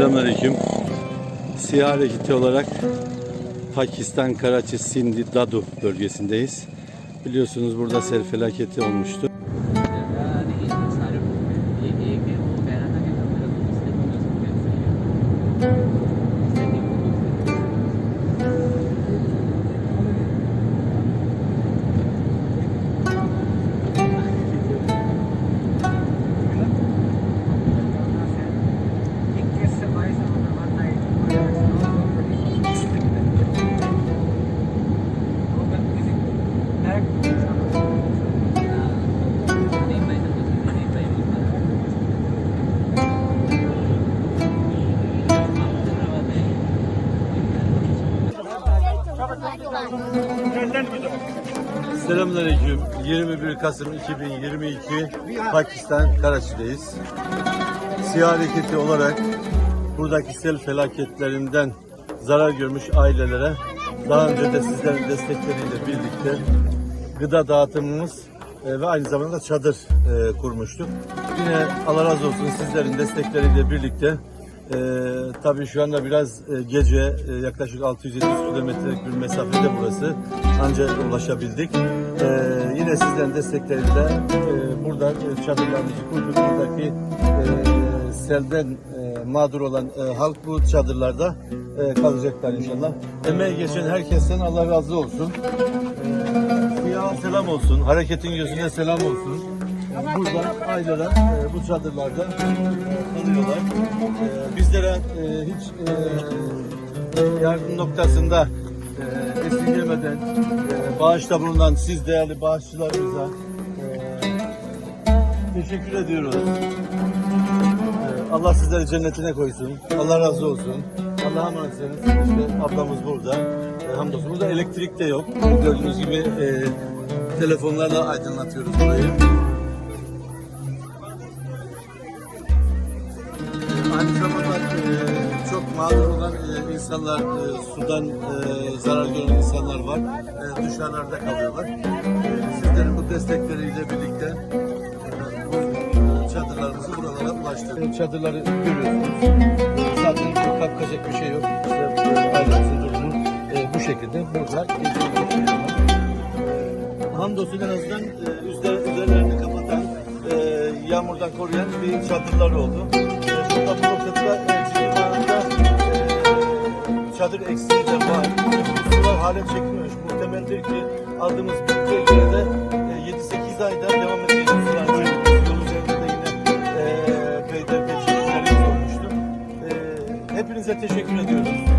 Selamünaleyküm. Siyah hareketi olarak Pakistan Karachi Sindhi Dadu bölgesindeyiz. Biliyorsunuz burada sel felaketi olmuştu. Selamünaleyküm. 21 Kasım 2022 Pakistan Karachi'deyiz. Siyah hareketi olarak buradaki sel felaketlerinden zarar görmüş ailelere daha önce de sizlerin destekleriyle birlikte gıda dağıtımımız e, ve aynı zamanda çadır e, kurmuştuk. Yine Allah razı olsun sizlerin destekleriyle birlikte e, tabii şu anda biraz e, gece e, yaklaşık 600-700 kilometrelik bir mesafede burası ancak ulaşabildik. E, yine sizlerin destekleriyle e, burada e, çadırlarımızı kurduk. Buradaki selden mağdur olan halk bu çadırlarda kalacaklar inşallah. Emeği geçen herkesten Allah razı olsun. Siyah selam olsun. Hareketin gözüne selam olsun. Burada aileler e, bu çadırlarda kalıyorlar. Ee, Bizlere e, hiç e, yardım noktasında e, esirgemeden e, bağışta bulunan siz değerli bağışçılarımıza e, teşekkür ediyoruz. Ee, Allah sizleri cennetine koysun. Allah razı olsun. Allah'a emanetsiniz. İşte ablamız burada. Ee, hamdolsun. Burada elektrik de yok. Gördüğünüz gibi e, telefonlarla aydınlatıyoruz burayı. Mağdur olan e, insanlar, e, sudan e, zarar gören insanlar var. E, dışarılarda kalıyorlar. E, sizlerin bu destekleriyle birlikte e, bu çadırlarımızı buralara ulaştırdık. E, Çadırları görüyorsunuz. E, Zaten kalkacak bir şey yok. İşte e, ailemizin durumu e, bu şekilde. Burada. E, Hamdolsun en azından e, üzerler, üzerlerini kapatan, e, yağmurdan koruyan bir çadırlar oldu. E, burada bu noktada e, e, çadır eksiği de var. Sular hale çekilmemiş. Muhtemeldir ki aldığımız bilgiye göre e, 7-8 ayda devam edecek sular çekilmiş. De yine e, peyderpey çekimlerimiz olmuştu. E, hepinize teşekkür ediyoruz.